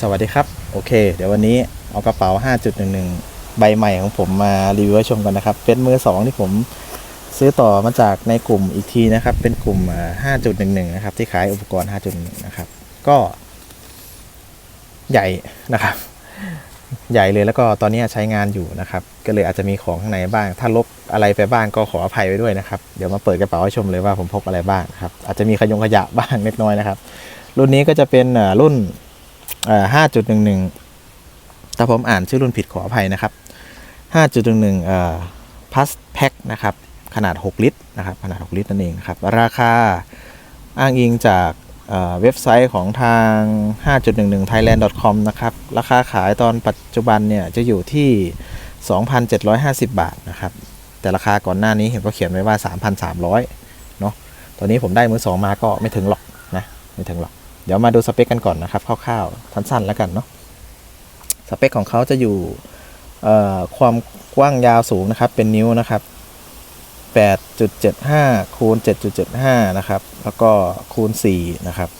สวัสดีครับ โอเค เดี๋ยววันนี้เอากระเป๋า 5.11 ใบใหม่ของผมมารีวิวให้ชมกันนะครับ เป็นมือสองที่ผมซื้อต่อมาจากในกลุ่มอีกทีนะครับ เป็นกลุ่มอ่า5.11 นะครับ ที่ขายอุปกรณ์ 5.1 นะครับ ก็ ใหญ่นะครับ ใหญ่เลยแล้วก็ตอนนี้ใช้งานอยู่นะครับ ก็เลยอาจจะมีของข้างในบ้าง ถ้าลบอะไรไปบ้างก็ขออภัยไว้ด้วยนะครับ เดี๋ยวมาเปิดกระเป๋าให้ชมเลยว่าผมพกอะไรบ้างครับ อาจจะมีขยงขยะบ้างเล็กน้อยนะครับ รุ่นนี้ก็จะเป็นรุ่น ห้าจุดหนึ่งหนึ่งถ้าผมอ่านชื่อรุ่นผิดขออภัยนะครับห้าจุดหนึ่งหนึ่งพัสแพ็คนะครับขนาด 6 ลิตรนะครับขนาด 6 ลิตรนั่นเองนะครับราคาอ้างอิงจากเเว็บไซต์ของทาง 5.11 thailand.com นะครับราคาขายตอนปัจจุบันเนี่ยจะอยู่ที่ 2,750 บาทนะครับแต่ราคาก่อนหน้านี้เห็นก็เขียนไว้ว่า 3,300เนาะตอนนี้ผมได้มือสองมาก็ไม่ถึงหรอกนะไม่ถึงหรอก เดี๋ยวมาดูสเปคกันก่อนนะครับคร่าวๆสั้นๆแล้วกันเนาะสเปคของเขาจะอยู่ความกว้างยาวสูงนะครับ เป็นนิ้วนะครับ 8.75 คูณ 7.75 นะครับ แล้วก็คูณ 4 นะครับ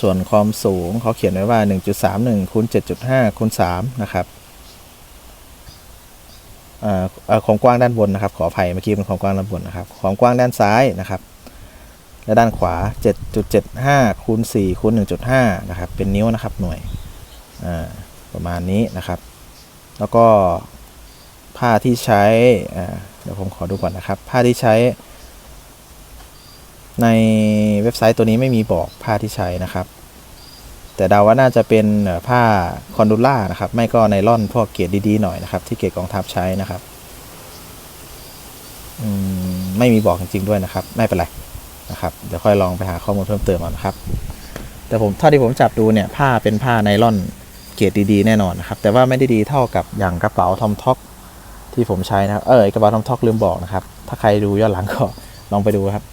ส่วนความสูงเขาเขียนไว้ว่า 1.31 คูณ 7.5 คูณ 3 นะครับอ่อเอ่อความกว้างด้านบนนะครับ ขออภัยเมื่อกี้เป็นความกว้างด้านบนนะครับ ความกว้างด้านซ้ายนะครับ และด้านขวา 7.75คูณ4คูณ1.5นะครับเป็นนิ้วนะครับหน่วยประมาณนี้นะครับ แล้วก็ผ้าที่ใช้เดี๋ยวผมขอดูก่อนนะครับ ผ้าที่ใช้ ในเว็บไซต์ตัวนี้ไม่มีบอกผ้าที่ใช้นะครับ แต่เดาว่าน่าจะเป็นผ้าคอนดูล่านะครับ ไม่ก็ไนล่อนพวกเกรดดีๆหน่อยนะครับที่เกรดกองทัพใช้นะครับมไม่มีบอกจริงๆด้วยนะครับ ไม่เป็นไร นะครับเดี๋ยวค่อยลองไปหาข้อมูลเพิ่มเติมเอนะครับ แต่ผมเท่าที่ผมจับดูเนี่ยผ้าเป็นผ้าไนล่อนเกรดดีๆแน่นอนนะครับ แต่ว่าไม่ได้ดีเท่ากับอย่างกระเป๋าทอมท็อกที่ผมใช้นะครับเออกระเป๋าทอมท็อกลืมบอกนะครับ ถ้าใครดูย้อนหลังก็ลองไปดูครับ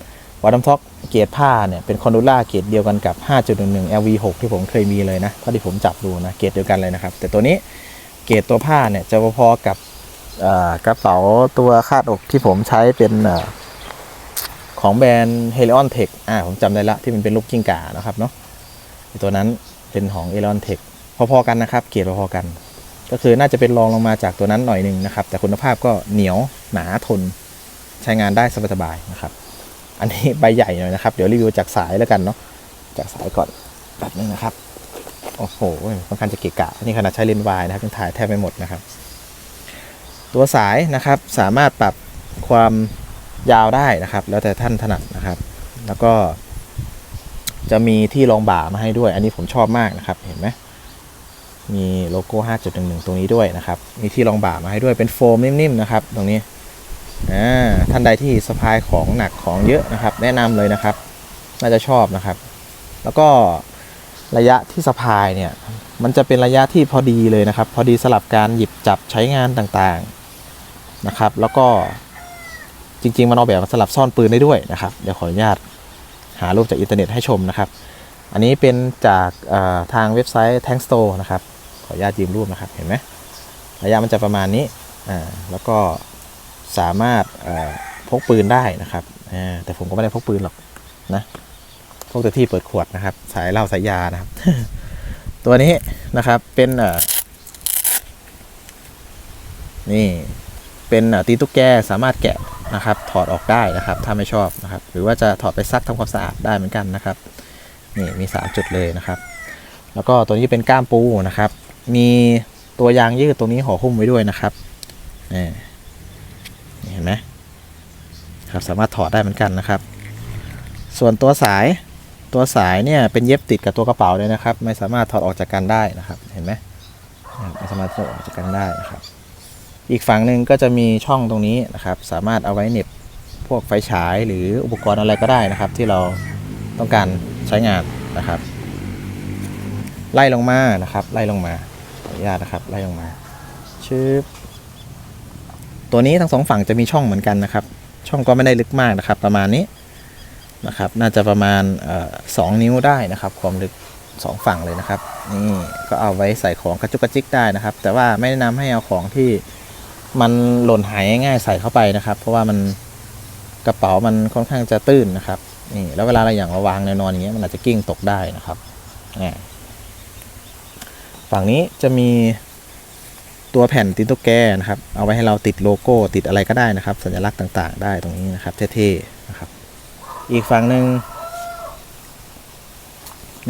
วอทอมท็อกเกรดผ้าเนี่ยเป็นคอนดูล่าเกรดเดียวกันกับ 5.11 LV6 ที่ผมเคยมีเลยนะเท่าที่ผมจับดูนะเกรดเดียวกันเลยนะครับ แต่ตัวนี้เกรดตัวผ้าเนี่ยจะพอๆกับกระเป๋าตัวคาดอกที่ผมใช้เป็นเของแบรนด์ Helion Tech อ่าผมจำได้ละที่มันเป็นรูปกิ้งก่านะครับเนาะตัวนั้นเป็นของ Helion Tech พอๆกันนะครับ เกียรพอๆกัน ก็คือน่าจะเป็นรองลงมาจากตัวนั้นหน่อยหนึ่งนะครับ แต่คุณภาพก็เหนียวหนาทนใช้งานได้สบายๆนะครับ อันนี้ใบใหญ่หน่อยนะครับ เดี๋ยวรีวิวจากสายแล้วกันเนาะจากสายก่อนแบบนึงนะครับโอ้โหค่อนข้างจะเกะกะนี่ขนาดใช้เลนส์วายนะครับยังถ่ายแทบไม่หมดนะครับ ตัวสายนะครับสามารถปรับความ ยาวได้นะครับ แล้วแต่ท่านถนัดนะครับ แล้วก็จะมีที่รองบ่ามาให้ด้วย อันนี้ผมชอบมากนะครับ เห็นไหมมีโลโก้ 5.11 ตรงนี้ด้วยนะครับ มีที่รองบ่ามาให้ด้วย เป็นโฟมนิ่มๆนะครับ ตรงนี้ท่านใดที่สะพายของหนักของเยอะนะครับ แนะนำเลยนะครับ น่าจะชอบนะครับ แล้วก็ระยะที่สะพายเนี่ย มันจะเป็นระยะที่พอดีเลยนะครับ พอดีสลับการหยิบจับใช้งานต่างๆนะครับ แล้วก็ จริง ๆ มันออกแบบมาสลับซ่อนปืนได้ด้วยนะครับ เดี๋ยวขออนุญาตหารูปจากอินเทอร์เน็ตให้ชมนะครับ อันนี้เป็นจากทางเว็บไซต์ Tank Store นะครับ ขออนุญาตยืมรูปนะครับ เห็นไหมระยะมันจะประมาณนี้ อ่า แล้วก็สามารถพกปืนได้นะครับ อ่า แต่ผมก็ไม่ได้พกปืนหรอกนะ พกแต่ที่เปิดขวดนะครับ สายเหล้าสายยานะครับ ตัวนี้นะครับเป็น นี่ เป็นตีตุ๊กแกสามารถแกะนะครับถอดออกได้นะครับถ้าไม่ชอบนะครับ หรือว่าจะถอดไปซักทำความสะอาดได้เหมือนกันนะครับนี่มี 3 จุดเลยนะครับ แล้วก็ตัวนี้เป็นก้ามปูนะครับ มีตัวยางยืดตรงนี้ห่อหุ้มไว้ด้วยนะครับนี่นี่เห็นไหมครับสามารถถอดได้เหมือนกันนะครับ ส่วนตัวสายตัวสายเนี่ยเป็นเย็บติดกับตัวกระเป๋าเลยนะครับ ไม่สามารถถอดออกจากกันได้นะครับ เห็นไหมไม่สามารถถอดออกจากกันได้นะครับ อีกฝั่งหนึ่งก็จะมีช่องตรงนี้นะครับ สามารถเอาไว้เน็บพวกไฟฉายหรืออุปกรณ์อะไรก็ได้นะครับ ที่เราต้องการใช้งานนะครับ ไล่ลงมานะครับ ไล่ลงมาขออนุญาตนะครับ ไล่ลงมาชึบตัวนี้ทั้งสองฝั่งจะมีช่องเหมือนกันนะครับ ช่องก็ไม่ได้ลึกมากนะครับ ประมาณนี้นะครับ น่าจะประมาณสองนิ้วได้นะครับ ความลึกสองฝั่งเลยนะครับนี่ก็เอาไว้ใส่ของกระจุกกระจิกได้นะครับ แต่ว่าไม่แนะนำให้เอาของที่ มันหล่นหายง่ายใส่เข้าไปนะครับ เพราะว่ามันกระเป๋ามันค่อนข้างจะตื้นนะครับนี่แล้วเวลาเราอย่างเราวางแนวนอนอย่างเงี้ยมันอาจจะกิ้งตกได้นะครับนี่ฝั่งนี้จะมีตัวแผ่นติดตุ๊กแกนะครับ เอาไว้ให้เราติดโลโก้ติดอะไรก็ได้นะครับ สัญลักษณ์ต่าง ๆ ได้ตรงนี้นะครับเท่ๆนะครับ อีกฝั่งหนึ่ง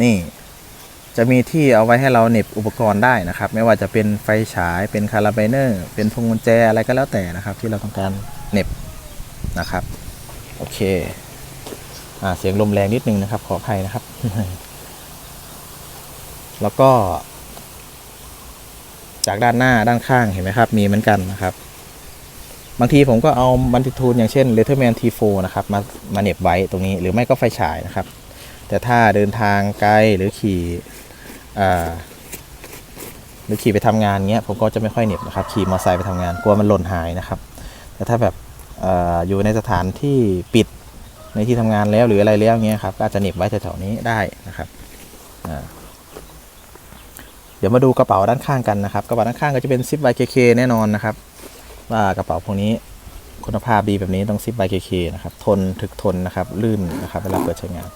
นี่ จะมีที่เอาไว้ให้เราเหน็บอุปกรณ์ได้นะครับ ไม่ว่าจะเป็นไฟฉายเป็นคาราไบเนอร์ เป็นพวงกุญแจอะไรก็แล้วแต่นะครับ ที่เราต้องการเหน็บนะครับ โอเคอ่าเสียงลมแรงนิดนึงนะครับ ขออภัยนะครับ แล้วก็ จากด้านหน้าด้านข้างเห็นไหมครับ มีเหมือนกันนะครับ บางทีผมก็เอาบันทิทูลอย่างเช่น Letterman T4 นะครับ มามาเน็บไว้ตรงนี้ หรือไม่ก็ไฟฉายนะครับ แต่ถ้าเดินทางไกลหรือขี่ หรือขี่ไปทำงานเงี้ยผมก็จะไม่ค่อยเหน็บนะครับ ขี่มอเตอร์ไซค์ไปทำงานกลัวมันหล่นหายนะครับแต่ถ้าแบบออยู่ในสถานที่ปิดในที่ทำงานแล้วหรืออะไรแล้วเงี้ยครับก็อาจจะเหน็บไว้แถวๆนี้ได้นะครับเดี๋ยวมาดูกระเป๋าด้านข้างกันนะครับ กระเป๋าด้านข้างก็จะเป็นซิป YKK แน่นอนนะครับ ว่ากระเป๋าพวกนี้คุณภาพดีแบบนี้ต้องซิป YKK นะครับทนถึกทนนะครับลื่นนะครับเวลาเปิดใช้งาน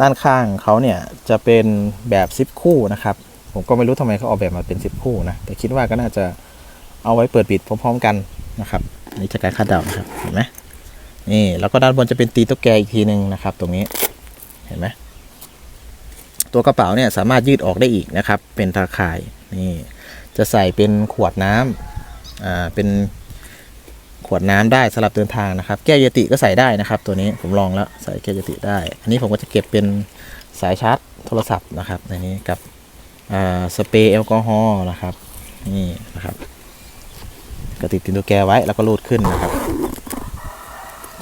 ด้านข้างเขาเนี่ยจะเป็นแบบซิปคู่นะครับ ผมก็ไม่รู้ทำไมเขาออกแบบมาเป็นซิปคู่นะ แต่คิดว่าก็น่าจะเอาไว้เปิดปิดพร้อมๆกันนะครับอันนี่จะการคาดเดานะครับเห็นไหมนี่แล้วก็ด้านบนจะเป็นตีตุ๊กแกอีกทีหนึ่งนะครับ ตรงนี้เห็นไหมตัวกระเป๋าเนี่ยสามารถยืดออกได้อีกนะครับ เป็นตาข่ายนี่จะใส่เป็นขวดน้ำอ่าเป็น ขวดน้ำได้สำหรับเดินทางนะครับ แก้วยติก็ใส่ได้นะครับ ตัวนี้ผมลองแล้วใส่แก้วยติได้ อันนี้ผมก็จะเก็บเป็นสายชาร์จโทรศัพท์นะครับในนี้กับสเปรย์แอลกอฮอล์นะครับนี่นะครับก็ติดติดตัวแกไว้แล้วก็รูดขึ้นนะครับ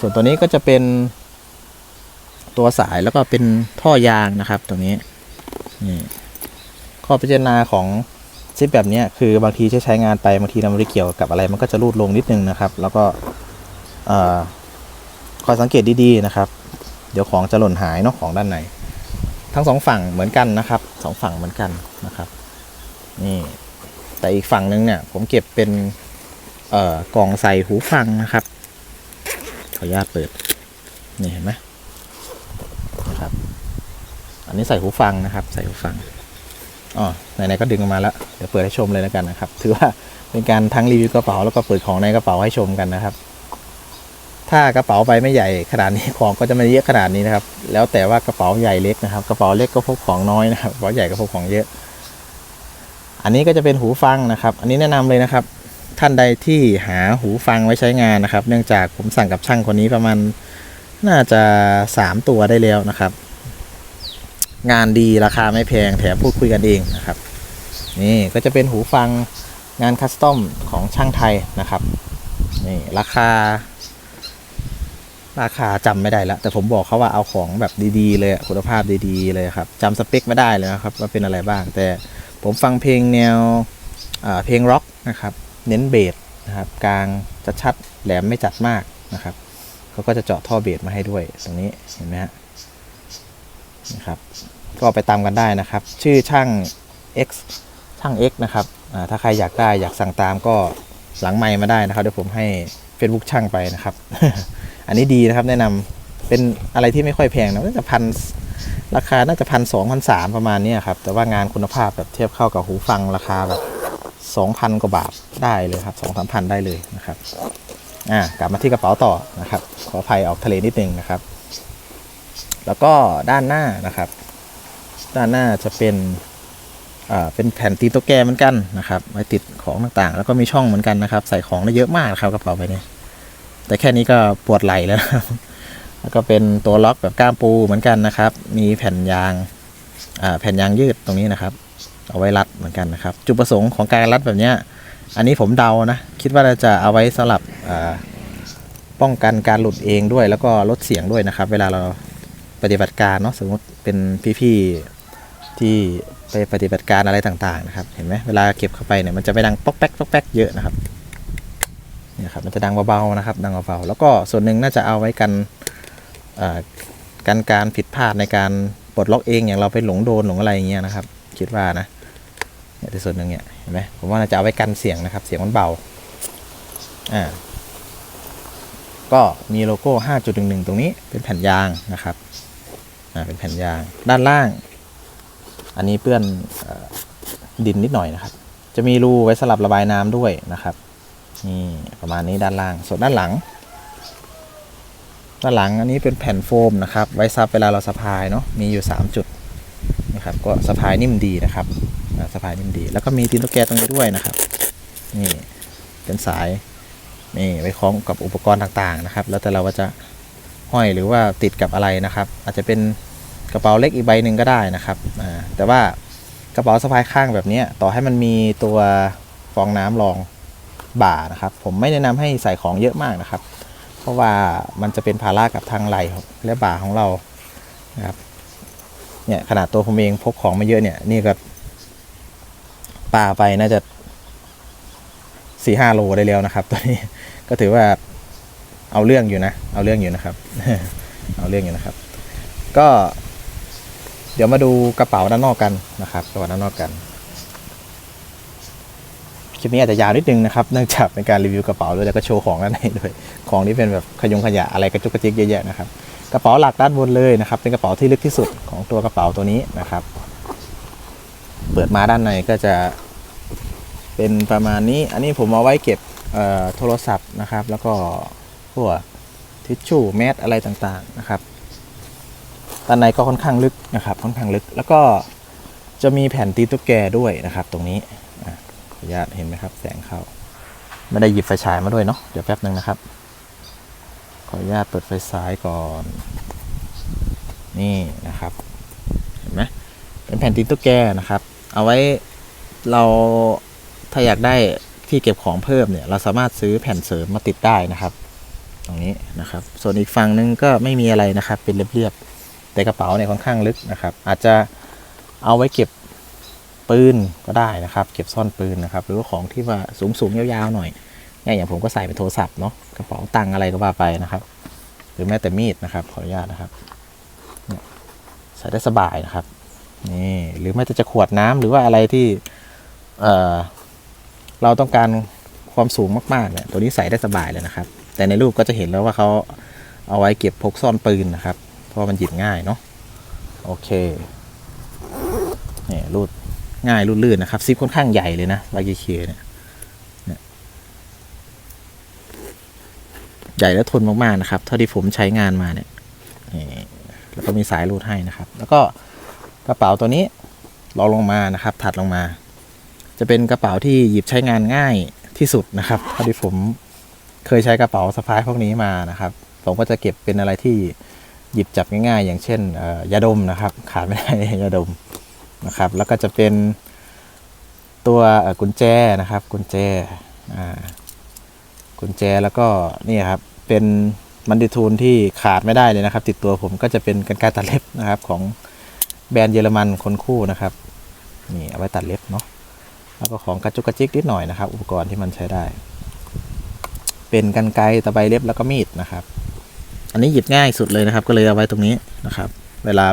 ส่วนตัวนี้ก็จะเป็นตัวสายแล้วก็เป็นท่อยางนะครับ ตรงนี้นี่ข้อพิจารณาของ ซิปแบบนี้คือบางทีใช้ใช้งานไปบางทีเราไม่ได้เกี่ยวกับอะไร มันก็จะรูดลงนิดนึงนะครับ แล้วก็คอยสังเกตดีๆนะครับ เดี๋ยวของจะหล่นหายเนาะของด้านในทั้งสองฝั่งเหมือนกันนะครับสองฝั่งเหมือนกันนะครับนี่แต่อีกฝั่งนึงเนี่ยผมเก็บเป็นกล่องใส่หูฟังนะครับ ขออนุญาตเปิดนี่เห็นไหมนะครับ อันนี้ใส่หูฟังนะครับ ใส่หูฟัง อ๋อไหนๆก็ดึงออกมาแล้วเดี๋ยวเปิดให้ชมเลยแล้วกันนะครับ ถือว่าเป็นการทั้งรีวิวกระเป๋าแล้วก็เปิดของในกระเป๋าให้ชมกันนะครับ ถ้ากระเป๋าใบไม่ใหญ่ขนาดนี้ของก็จะไม่เยอะขนาดนี้นะครับ แล้วแต่ว่ากระเป๋าใหญ่เล็กนะครับ กระเป๋าเล็กก็พกของน้อยนะครับกระเป๋าใหญ่ก็พกของเยอะ อันนี้ก็จะเป็นหูฟังนะครับ อันนี้แนะนำเลยนะครับ ท่านใดที่หาหูฟังไว้ใช้งานนะครับ เนื่องจากผมสั่งกับช่างคนนี้ประมาณน่าจะสามตัวได้แล้วนะครับ งานดีราคาไม่แพงแถมพูดคุยกันเองนะครับ นี่ก็จะเป็นหูฟังงานคัสตอมของช่างไทยนะครับนี่ราคา ราคาจำไม่ได้แล้วแต่ผมบอกเขาว่าเอาของแบบดีๆ เลยคุณภาพดีๆ เลยครับจำสเปคไม่ได้เลยนะครับ ว่าเป็นอะไรบ้าง แต่ผมฟังเพลงแนวเพลงร็อกนะครับ เน้นเบสนะครับกลางจะชัดแหลมไม่จัดมากนะครับเขาก็จะเจาะท่อเบสมาให้ด้วยตรงนี้เห็นไหมฮะ นะครับก็ไปตามกันได้นะครับ ชื่อช่าง X ช่าง X นะครับถ้าใครอยากได้อยากสั่งตามก็หลังไมค์มาได้นะครับเดี๋ยวผมให้ Facebook ช่างไปนะครับ อันนี้ดีนะครับแนะนำเป็นอะไรที่ไม่ค่อยแพงนะน่าจะพันราคาน่าจะพันสองพันสามประมาณนี้ครับ แต่ว่างานคุณภาพแบบเทียบเข้ากับหูฟังราคาแบบสองพันกว่าบาทได้เลยครับสองสามพันได้เลยนะครับอ่ากลับมาที่กระเป๋าต่อนะครับ ขออภัยออกทะเลนิดนึงนะครับ แล้วก็ด้านหน้านะครับ ด้านหน้าจะเป็นอ่าเป็นแผ่นตีโต๊ะแกเหมือนกันนะครับไว้ติดของต่างๆ แล้วก็มีช่องเหมือนกันนะครับ ใส่ของได้เยอะมากครับกระเป๋าใบนี้แต่แค่นี้ก็ปวดไหล่แล้วแล้วก็เป็นตัวล็อกแบบก้ามปูเหมือนกันนะครับ มีแผ่นยางอ่าแผ่นยางยืดตรงนี้นะครับ เอาไว้รัดเหมือนกันนะครับ จุดประสงค์ของการรัดแบบเนี้ยอันนี้ผมเดานะ คิดว่าจะเอาไว้สำหรับอ่าป้องกันการหลุดเองด้วย แล้วก็ลดเสียงด้วยนะครับ เวลาเรา ปฏิบัติการเนาะสมมติเป็นพี่ๆที่ไปปฏิบัติการอะไรต่างๆนะครับ เห็นไหมเวลาเก็บเข้าไปเนี่ยมันจะไม่ดังป๊อกแป๊กป๊อกแป๊กเยอะนะครับเนี่ยครับมันจะดังเบาๆนะครับ ดังเบาๆแล้วก็ส่วนหนึ่งน่าจะเอาไว้กันอ่ากันการผิดพลาดในการปลดล็อกเองอย่างเราไปหลงโดนหลงอะไรอย่างเงี้ยนะครับ คิดว่านะเนี่ยแต่ส่วนหนึ่งเนี่ยเห็นไหมผมว่าน่าจะเอาไว้กันเสียงนะครับ เสียงมันเบาอ่าก็มีโลโก้ 5.11 ตรงนี้เป็นแผ่นยางนะครับ เป็นแผ่นยางด้านล่าง อันนี้เปื้อนดินนิดหน่อยนะครับ จะมีรูไว้สลับระบายน้ำด้วยนะครับนี่ประมาณนี้ด้านล่าง ส่วนด้านหลัง ด้านหลังอันนี้เป็นแผ่นโฟมนะครับ ไว้ซับเวลาเราสะพายเนาะมีอยู่ 3 จุดนะครับก็สะพายนิ่มดีนะครับสะพายนิ่มดี แล้วก็มีตีนตุ๊กแกตรงนี้ด้วยนะครับนี่เป็นสายนี่ไว้คล้องกับอุปกรณ์ต่างๆนะครับ แล้วแต่เราว่าจะ ห้อยหรือว่าติดกับอะไรนะครับ อาจจะเป็นกระเป๋าเล็กอีกใบหนึ่งก็ได้นะครับแต่ว่ากระเป๋าสะพายข้างแบบนี้ต่อให้มันมีตัวฟองน้ำรองบ่านะครับ ผมไม่แนะนำให้ใส่ของเยอะมากนะครับ เพราะว่ามันจะเป็นภาระกับทางไหล่และบ่าของเรานะครับเนี่ยขนาดตัวผมเองพกของมาเยอะเนี่ยนี่ก็ปาไปน่าจะสี่ห้าโลได้แล้วนะครับ ตัวนี้ก็ถือว่า เอาเรื่องอยู่นะ เอาเรื่องอยู่นะครับ เอาเรื่องอยู่นะครับ ก็ เดี๋ยวมาดูกระเป๋าด้านนอกกันนะครับกระเป๋าด้านนอกกันคลิปนี้อาจจะยาวนิดนึงนะครับเนื่องจากเป็นการรีวิวกระเป๋าด้วยแล้วก็โชว์ของด้านในด้วยของที่เป็นแบบขยงขยะอะไรกระจุกกระจิกเยอะแยะนะครับกระเป๋าหลักด้านบนเลยนะครับ เป็นกระเป๋าที่ลึกที่สุดของตัวกระเป๋าตัวนี้นะครับ เปิดมาด้านในก็จะเป็นประมาณนี้ อันนี้ผมเอาไว้เก็บโทรศัพท์นะครับ แล้วก็ วกทิชชู่แมสอะไรต่างๆนะครับด้านในก็ค่อนข้างลึกนะครับ ค่อนข้างลึก แล้วก็จะมีแผ่นตีตุ๊กแกด้วยนะครับ ตรงนี้ขออนุญาตเห็นไหมครับ แสงเข้า ไม่ได้หยิบไฟฉายมาด้วยเนาะเดี๋ยวแป๊บหนึ่งนะครับ ขออนุญาตเปิดไฟฉายก่อน นี่นะครับ เห็นไหมเป็นแผ่นตีตุ๊กแกนะครับ เอาไว้เราถ้าอยากได้ที่เก็บของเพิ่มเนี่ย เราสามารถซื้อแผ่นเสริมมาติดได้นะครับ ตรงนี้นะครับ ส่วนอีกฝั่งนึงก็ไม่มีอะไรนะครับ เป็นเรียบๆแต่กระเป๋าเนี่ยค่อนข้างลึกนะครับ อาจจะเอาไว้เก็บปืนก็ได้นะครับ เก็บซ่อนปืนนะครับ หรือว่าของที่ว่าสูงๆยาวๆหน่อยเนี่ยอย่างผมก็ใส่เป็นโทรศัพท์เนาะกระเป๋าตังค์อะไรก็ว่าไปนะครับ หรือแม้แต่มีดนะครับ ขออนุญาตนะครับใส่ได้สบายนะครับนี่หรือแม้แต่จะขวดน้ำหรือว่าอะไรที่เอ่อเราต้องการความสูงมากๆเนี่ยตัวนี้ใส่ได้สบายเลยนะครับ แต่ในรูปก็จะเห็นแล้วว่าเขาเอาไว้เก็บพกซ่อนปืนนะครับ เพราะมันหยิบง่ายเนาะโอเคเนี่ยรูดง่ายรูดลื่นนะครับซิปค่อนข้างใหญ่เลยนะวากิเคเนี่ยเนี่ยใหญ่และทนมากๆนะครับ เท่าที่ผมใช้งานมาเนี่ยแล้วก็มีสายรูดให้นะครับ แล้วก็กระเป๋าตัวนี้รองลงมานะครับ ถัดลงมา จะเป็นกระเป๋าที่หยิบใช้งานง่ายที่สุดนะครับเท่าที่ผม เคยใช้กระเป๋าสะพายพวกนี้มานะครับ ผมก็จะเก็บเป็นอะไรที่หยิบจับง่ายๆ อย่างเช่นยาดมนะครับ ขาดไม่ได้ยาดมนะครับ แล้วก็จะเป็นตัวกุญแจนะครับ กุญแจกุญแจแล้วก็นี่ครับเป็นมันดิทูลที่ขาดไม่ได้เลยนะครับ ติดตัวผมก็จะเป็นกันไกรตัดเล็บนะครับของแบรนด์เยอรมันคนคู่นะครับนี่เอาไว้ตัดเล็บเนาะแล้วก็ของกระจุกกระจิกนิดหน่อยนะครับ อุปกรณ์ที่มันใช้ได้ เป็นกันไกรตะไบเล็บแล้วก็มีดนะครับ อันนี้หยิบง่ายสุดเลยนะครับ ก็เลยเอาไว้ตรงนี้นะครับ เวลา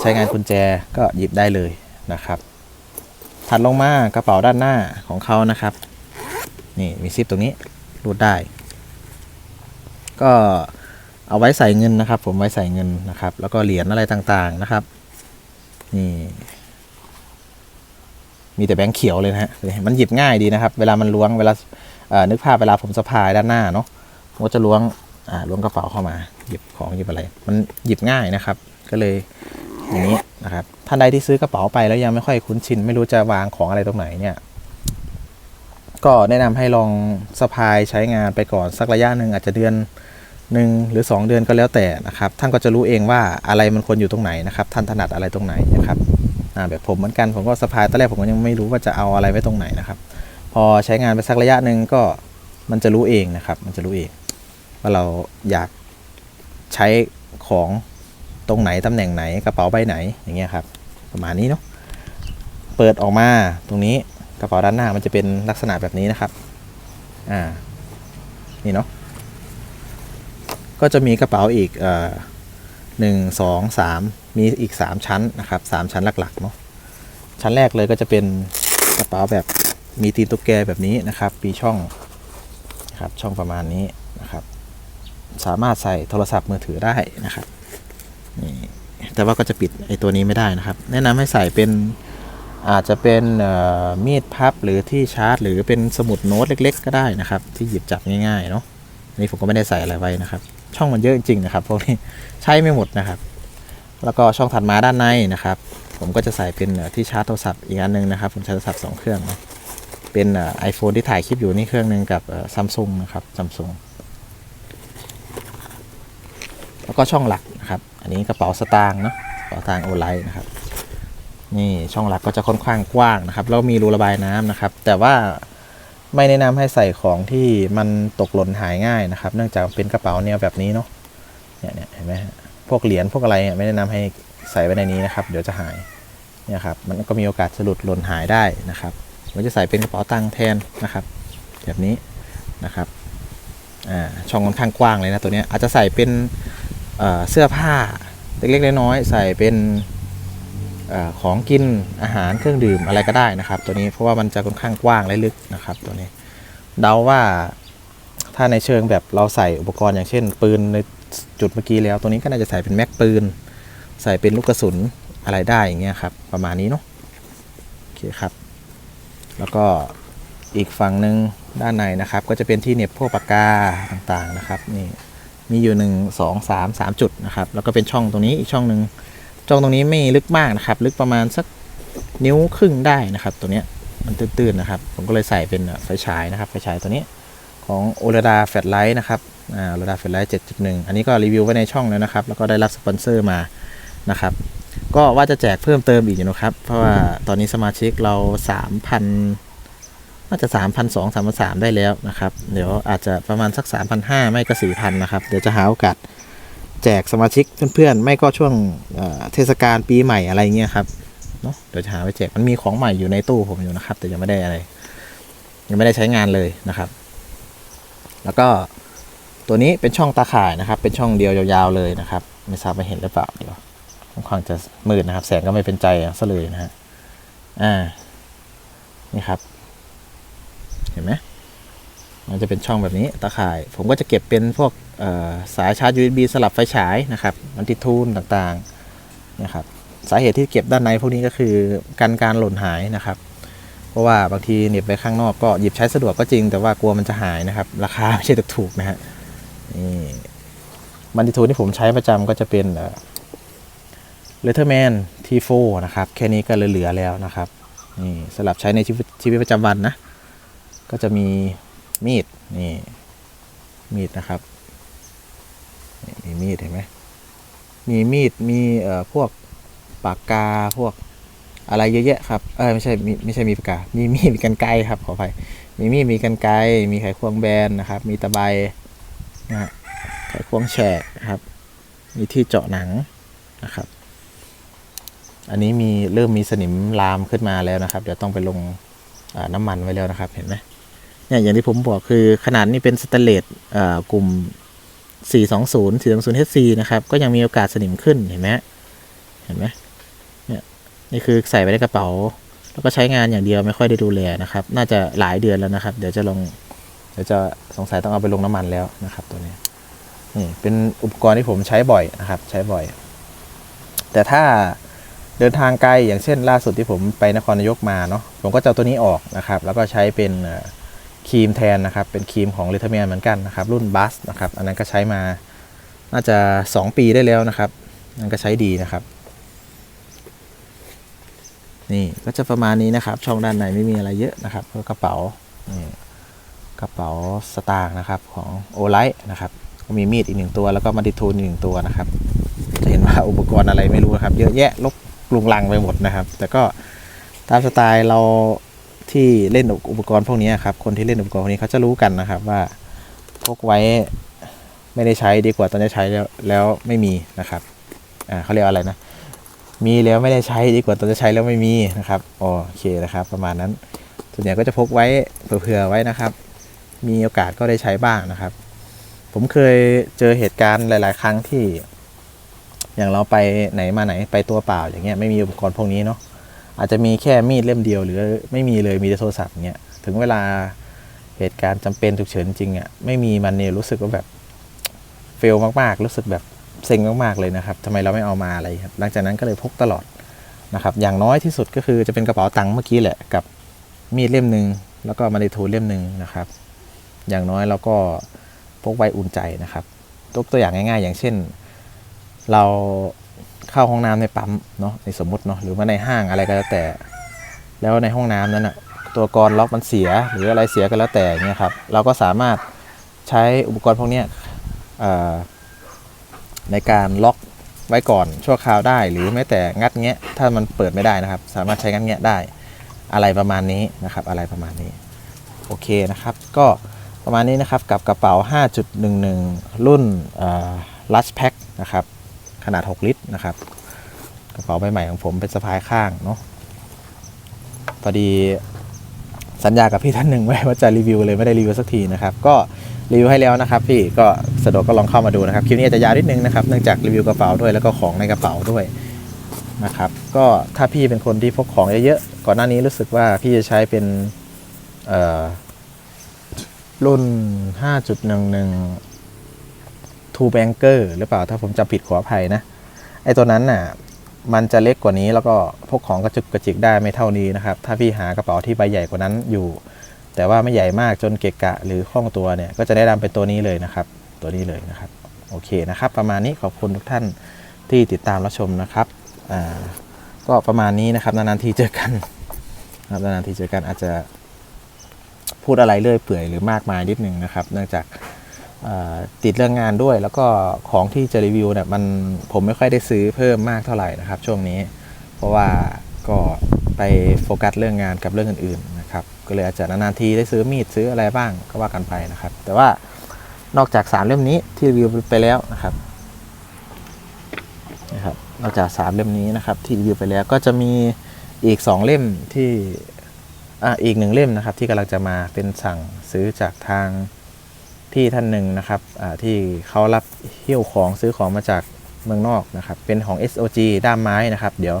ใช้งานกุญแจก็หยิบได้เลยนะครับ ถัดลงมากระเป๋าด้านหน้าของเขานะครับ นี่มีซิปตรงนี้รูดได้ ก็เอาไว้ใส่เงินนะครับ ผมไว้ใส่เงินนะครับ แล้วก็เหรียญอะไรต่างๆนะครับ นี่มีแต่แบงค์เขียวเลยนะฮะมันหยิบง่ายดีนะครับ เวลามันล้วงเวลา นึกภาพเวลาผมสะพายด้านหน้าเนาะผมก็จะล้วงล้วงกระเป๋าเข้ามา หยิบของหยิบอะไร มันหยิบง่ายนะครับ ก็เลยอย่างนี้นะครับท่านใดที่ซื้อกระเป๋าไปแล้วยังไม่ค่อยคุ้นชิน ไม่รู้จะวางของอะไรตรงไหนเนี่ย ก็แนะนำให้ลองสะพายใช้งานไปก่อนสักระยะหนึ่งอาจจะเดือนหนึ่งหรือ 2 เดือนก็แล้วแต่นะครับ ท่านก็จะรู้เองว่าอะไรมันควรอยู่ตรงไหนนะครับ ท่านถนัดอะไรตรงไหนนะครับแบบผมเหมือนกันผมก็สะพายตอนแรกผมก็ยังไม่รู้ว่าจะเอาอะไรไว้ตรงไหนนะครับ พอใช้งานไปสักระยะหนึ่งก็มันจะรู้เองนะครับ มันจะรู้เอง ว่าเราอยากใช้ของตรงไหนตำแหน่งไหนกระเป๋าใบไหนอย่างเงี้ยครับ ประมาณนี้เนาะเปิดออกมาตรงนี้กระเป๋าด้านหน้ามันจะเป็นลักษณะแบบนี้นะครับอ่านี่เนาะก็จะมีกระเป๋าอีกเอ่อหนึ่งสองสามมีอีกสามชั้นนะครับสามชั้นหลักๆเนาะชั้นแรกเลยก็จะเป็นกระเป๋าแบบ มีตีนตุ๊กแกแบบนี้นะครับมีช่องนะครับช่องประมาณนี้นะครับ สามารถใส่โทรศัพท์มือถือได้นะครับนี่แต่ว่าก็จะปิดไอตัวนี้ไม่ได้นะครับ แนะนำให้ใส่เป็นอาจจะเป็นเอ่อมีดพับหรือที่ชาร์จ หรือเป็นสมุดโน้ตเล็ก ๆ ก็ได้นะครับ ที่หยิบจับง่ายๆเนาะอันนี่ผมก็ไม่ได้ใส่อะไรไว้นะครับ ช่องมันเยอะจริงๆนะครับพวกนี้ใช้ไม่หมดนะครับ แล้วก็ช่องถัดมาด้านในนะครับ ผมก็จะใส่เป็นเอ่อที่ชาร์จโทรศัพท์อีกอันหนึงนะครับ ผมใช้โทรศัพท์สองเครื่องนะ เป็นไอโฟนที่ถ่ายคลิปอยู่นี่เครื่องหนึ่งกับซัมซุงนะครับซัมซุงแล้วก็ช่องหลักนะครับ อันนี้กระเป๋าสตางค์เนาะกระเป๋าสตางค์โอไลท์นะครับ นี่ช่องหลักก็จะค่อนข้างกว้างนะครับ แล้วมีรูระบายน้ำนะครับ แต่ว่าไม่แนะนำให้ใส่ของที่มันตกหล่นหายง่ายนะครับ เนื่องจากเป็นกระเป๋าแนวแบบนี้เนาะ เนี่ยเนี่ยเห็นไหมฮะพวกเหรียญพวกอะไรเนี่ยไม่แนะนำให้ใส่ไว้ในนี้นะครับ เดี๋ยวจะหาย เนี่ยครับ มันก็มีโอกาสสะดุดหล่นหายได้นะครับ ผมจะใส่เป็นกระเป๋าตังค์แทนนะครับ แบบนี้นะครับช่องค่อนข้างกว้างเลยนะตัวนี้อาจจะใส่เป็นเเสื้อผ้าเล็กๆน้อยๆใส่เป็นออของกินอาหารเครื่องดื่มอะไรก็ได้นะครับ ตัวนี้เพราะว่ามันจะค่อนข้างกว้างและลึกนะครับ ตัวนี้เดาว่าถ้าในเชิงแบบเราใส่อุปกรณ์อย่างเช่น ปืนในจุดเมื่อกี้แล้ว ตัวนี้ก็น่าจะใส่เป็นแม็กปืน ใส่เป็นลูกกระสุนอะไรได้อย่างเงี้ยครับประมาณนี้เนาะโอเคครับ แล้วก็อีกฝั่งหนึ่งด้านในนะครับ ก็จะเป็นที่เน็บพวกปากกาต่างๆนะครับนี่มีอยู่หนึ่งสองสามสามจุดนะครับ แล้วก็เป็นช่องตรงนี้อีกช่องหนึ่งช่องตรงนี้ไม่ลึกมากนะครับ ลึกประมาณสักนิ้วครึ่งได้นะครับ ตัวเนี้ยมันตื้นๆนะครับ ผมก็เลยใส่เป็นไฟฉายนะครับ ไฟฉายตัวนี้ของโอเ a ดาแฟลไลท์นะครับอ่าโอเ a ดาแฟลไลท์7.1อันนี้ก็รีวิวไว้ในช่องแล้วนะครับ แล้วก็ได้รับสปอนเซอร์มานะครับ ก็ว่าจะแจกเพิ่มเติมอีกอยู่นะครับ เพราะว่าตอนนี้สมาชิกเรา3,000น่าจะ3,200 3,300ได้แล้วนะครับ เดี๋ยวอาจจะประมาณสัก3,500ไม่ก็4,000นนะครับ เดี๋ยวจะหาโอกาสแจกสมาชิกเพื่อนๆ ไม่ก็ช่วงเทศกาลปีใหม่อะไรเงี้ยครับเนาะเดี๋ยวจะหาไปแจกมันมีของใหม่อยู่ในตู้ผมอยู่นะครับ แต่ยังไม่ได้อะไร ยังไม่ได้ใช้งานเลยนะครับ แล้วก็ตัวนี้เป็นช่องตาข่ายนะครับ เป็นช่องเดียวยาวๆเลยนะครับ ไม่ทราบไปเห็นหรือเปล่าเดี๋ยว อนข้างจะมืดนะครับ แสงก็ไม่เป็นใจซะเลยนะฮะอ่านี่ครับ เห็นไหมมันจะเป็นช่องแบบนี้ตาข่าย ผมก็จะเก็บเป็นพวกสายชาร์จ USB สลับไฟฉายนะครับมันติทูนต่างๆนะครับสาเหตุที่เก็บด้านในพวกนี้ก็คือกันการหล่นหายนะครับ เพราะว่าบางทีเหน็บไปข้างนอกก็หยิบใช้สะดวกก็จริง แต่ว่ากลัวมันจะหายนะครับ ราคาไม่ใช่ถูกๆนะฮะนี่มันติทูนที่ผมใช้ประจำก็จะเป็น เลเทอร์แมนทีโฟนะครับ แค่นี้ก็เหลือแล้วนะครับ นี่สลับใช้ในชีวิตชีวิตประจำวันนะ ก็จะมีมีด นี่ มีดนะครับ มีมีดเห็นไหม มีมีด มีเอ่อพวกปากกา พวกอะไรเยอะแยะครับ เออไม่ใช่มีไม่ใช่มีปากกา มีมีด มีกันไกรครับ ขออภัย มีมีด มีกันไกรมีไขควงแบนนะครับ มีตะไบนะไขควงแฉกนะครับ มีที่เจาะหนังนะครับ อันนี้มีเริ่มมีสนิมลามขึ้นมาแล้วนะครับ เดี๋ยวต้องไปลงน้ำมันไว้แล้วนะครับ เห็นไหมเนี่ยอย่างที่ผมบอกคือขนาดนี้เป็นสแตเลสเอ่อกลุ่ม 420 420 HC นะครับ ก็ยังมีโอกาสสนิมขึ้นเห็นไหมเห็นไหมเนี่ยนี่คือใส่ไว้ในกระเป๋า แล้วก็ใช้งานอย่างเดียวไม่ค่อยได้ดูแลนะครับ น่าจะหลายเดือนแล้วนะครับ เดี๋ยวจะลงเดี๋ยวจะสงสัยต้องเอาไปลงน้ำมันแล้วนะครับ ตัวนี้นี่เป็นอุปกรณ์ที่ผมใช้บ่อยนะครับ ใช้บ่อย แต่ถ้า เดินทางไกลอย่างเช่นล่าสุดที่ผมไปนครนายกมาเนาะผมก็จะเอาตัวนี้ออกนะครับ แล้วก็ใช้เป็นครีมแทนนะครับ เป็นครีมของเลเทอร์แมนเหมือนกันนะครับ รุ่นบัสนะครับ อันนั้นก็ใช้มาน่าจะ 2 ปีได้แล้วนะครับนั่นก็ใช้ดีนะครับ นี่ก็จะประมาณนี้นะครับ ช่องด้านในไม่มีอะไรเยอะนะครับก็กระเป๋านี่กระเป๋าสตางค์นะครับของโอไลท์นะครับก็มีมีดอีกหนึ่งตัวแล้วก็มาดิทูนอีกหนึ่งตัวนะครับ จะเห็นว่าอุปกรณ์อะไรไม่รู้นะครับ เยอะแยะลก ลุงลังไปหมดนะครับ แต่ก็ตามสไตล์เราที่เล่นอุปกรณ์พวกนี้ครับ คนที่เล่นอุปกรณ์พวกนี้เขาจะรู้กันนะครับว่าพกไว้ไม่ได้ใช้ดีกว่าตอนจะใช้แล้วแล้วไม่มีนะครับอ่าเขาเรียกว่าอะไรนะ มีแล้วไม่ได้ใช้ดีกว่าตอนจะใช้แล้วไม่มีนะครับโอเคนะครับ ประมาณนั้นส่วนใหญ่ก็จะพกไว้เผื่อไว้นะครับ มีโอกาสก็ได้ใช้บ้างนะครับ ผมเคยเจอเหตุการณ์หลาย ๆ ครั้งที่ อย่างเราไปไหนมาไหนไปตัวเปล่าอย่างเงี้ยไม่มีอุปกรณ์พวกนี้เนาะอาจจะมีแค่มีดเล่มเดียว หรือไม่มีเลยมีแต่โทรศัพท์เงี้ยถึงเวลาเหตุการณ์จำเป็นฉุกเฉินจริงอะไม่มีมันเนี่ยรู้สึกว่าแบบเฟลมากๆ รู้สึกแบบเซ็งมากๆเลยนะครับทำไมเราไม่เอามาอะไรครับหลังจากนั้นก็เลยพกตลอดนะครับอย่างน้อยที่สุดก็คือจะเป็นกระเป๋าตังค์เมื่อกี้แหละกับมีดเล่มหนึ่งแล้วก็มาในทูเล่มหนึ่งนะครับ อย่างน้อยเราก็พกไว้อุ่นใจนะครับยกตัวอย่างง่าย ๆ อย่างเช่น เราเข้าห้องน้ำในปั๊มเนาะในสมมติเนาะหรือว่าในห้างอะไรก็แล้วแต่ แล้วในห้องน้ำนั้นอะตัวกรล็อกมันเสียหรืออะไรเสียก็แล้วแต่เงี้ยครับเราก็สามารถใช้อุปกรณ์พวกนี้ในการล็อกไว้ก่อนชั่วคราวได้ หรือแม้แต่งัดแงะถ้ามันเปิดไม่ได้นะครับ สามารถใช้งัดแงะได้อะไรประมาณนี้นะครับ อะไรประมาณนี้โอเคนะครับ ก็ประมาณนี้นะครับกับกระเป๋า 5.11 รุ่นลัชแพ็คนะครับ ขนาด 6 ลิตรนะครับ กระเป๋าใบใหม่ของผมเป็นสะพายข้างเนาะพอดีสัญญากับพี่ท่านหนึ่งไว้ว่าจะรีวิวเลยไม่ได้รีวิวสักทีนะครับ ก็รีวิวให้แล้วนะครับพี่ก็สะดวกก็ลองเข้ามาดูนะครับ คลิปนี้อาจจะยาวนิดนึงนะครับเนื่องจากรีวิวกระเป๋าด้วยแล้วก็ของในกระเป๋าด้วยนะครับก็ถ้าพี่เป็นคนที่พกของเยอะๆก่อนหน้านี้รู้สึกว่าพี่จะใช้เป็นรุ่น 5.11 ทูแบงเกอร์หรือเปล่าถ้าผมจำผิดขออภัยนะ ไอตัวนั้นน่ะมันจะเล็กกว่านี้แล้วก็พกของกระจุกกระจิกได้ไม่เท่านี้นะครับ ถ้าพี่หากระเป๋าที่ใบใหญ่กว่านั้นอยู่ แต่ว่าไม่ใหญ่มากจนเกะกะหรือคล่องตัวเนี่ยก็จะแนะนำเป็นตัวนี้เลยนะครับ ตัวนี้เลยนะครับ โอเคนะครับ ประมาณนี้ขอบคุณทุกท่านที่ติดตามรับชมนะครับอ่าก็ประมาณนี้นะครับนานๆทีเจอกันนะครับนานๆทีเจอกันอาจจะพูดอะไรเรื่อยเปื่อยหรือมากมายนิดนึงนะครับ เนื่องจาก ติดเรื่องงานด้วย แล้วก็ของที่จะรีวิวเนี่ยมันผมไม่ค่อยได้ซื้อเพิ่มมากเท่าไหร่นะครับ ช่วงนี้ เพราะว่าก็ไปโฟกัสเรื่องงานกับเรื่องอื่นๆนะครับก็เลยอาจจะนานๆทีได้ซื้อมีดซื้ออะไรบ้างก็ว่ากันไปนะครับ แต่ว่านอกจากสามเล่มนี้ที่รีวิวไปแล้วนะครับนะครับนอกจากสามเล่มนี้นะครับที่รีวิวไปแล้วก็จะมีอีกสองเล่มที่อ่าอีกหนึ่งเล่มนะครับที่กำลังจะมาเป็นสั่งซื้อจากทาง พี่ท่านหนึ่งนะครับที่เขารับหิ้วของซื้อของมาจากเมืองนอกนะครับ เป็นของ SOG ด้ามไม้นะครับ เดี๋ยว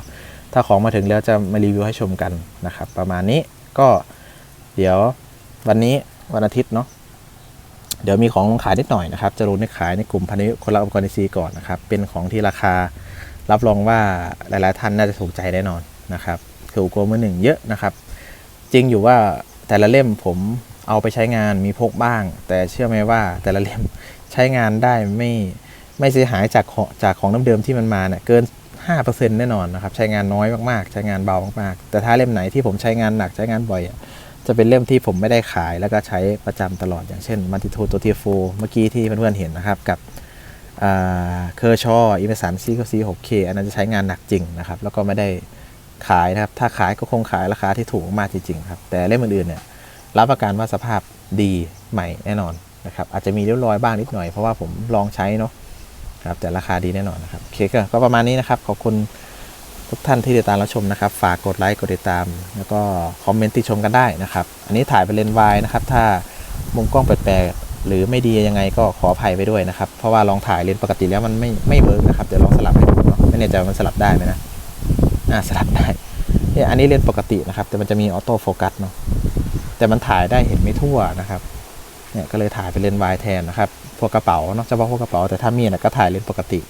ถ้าของมาถึงแล้วจะมารีวิวให้ชมกันนะครับ ประมาณนี้ก็เดี๋ยววันนี้วันอาทิตย์เนาะเดี๋ยวมีของลงขายนิดหน่อยนะครับจะรู้ในขายในกลุ่มพันธมิตรคนรักองค์กรดีซีก่อนนะครับ เป็นของที่ราคารับรองว่าหลาย ๆ ท่านน่าจะถูกใจแน่นอนนะครับถูกกว่ามือหนึ่งเยอะนะครับ จริงอยู่ว่าแต่ละเล่มผม เอาไปใช้งานมีพกบ้าง แต่เชื่อไหมว่าแต่ละเล่มใช้งานได้ไม่ไม่เสียหายจากของจากของเดิมๆที่มันมาเนี่ยเกิน 5%แน่นอนนะครับ ใช้งานน้อยมากๆ ใช้งานเบามากๆ แต่ถ้าเล่มไหนที่ผมใช้งานหนักใช้งานบ่อย จะเป็นเล่มที่ผมไม่ได้ขายแล้วก็ใช้ประจำตลอดอย่างเช่นมัลติทูตัวทีโฟเมื่อกี้ที่เพื่อนๆเห็นนะครับกับเคอร์ชออิมสันซีก็ซีหกเคอันนั้นจะใช้งานหนักจริงนะครับ แล้วก็ไม่ได้ขายนะครับ ถ้าขายก็คงขายราคาที่ถูกมากจริงๆครับ แต่เล่มอื่นๆเนี่ย รับประกันว่าสภาพดีใหม่แน่นอนนะครับอาจจะมีเรียวรอยบ้างนิดหน่อยเพราะว่าผมลองใช้เนาะครับแต่ราคาดีแน่นอนนะครับโอเคก็ก็ประมาณนี้นะครับ ขอบคุณทุกท่านที่ติดตามรับชมนะครับ ฝากกดไลค์กดติดตาม แล้วก็คอมเมนต์ติชมกันได้นะครับ อันนี้ถ่ายเป็นเลนส์วายนะครับ ถ้ามุมกล้องแปลกๆหรือไม่ดียังไงก็ขออภัยไปด้วยนะครับ เพราะว่าลองถ่ายเลนส์ปกติแล้วมันไม่ไม่เวิร์กนะครับเดี๋ยวลองสลับให้ดูเนาะไม่แน่ใจมันสลับได้ไหมนะอ่าสลับได้เนี่ยอันนี้เลนส์ปกตินะครับ แต่มันจะมีออโต้โฟกัสเนาะ แต่มันถ่ายได้เห็นไม่ทั่วนะครับเนี่ยก็เลยถ่ายเป็นเลนส์วายแทนนะครับพวกกระเป๋านอกจากพวกกระเป๋าแต่ถ้ามีนะก็ถ่ายเลนส์ปกติ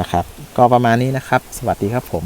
นะครับ ก็ประมาณนี้นะครับ สวัสดีครับผม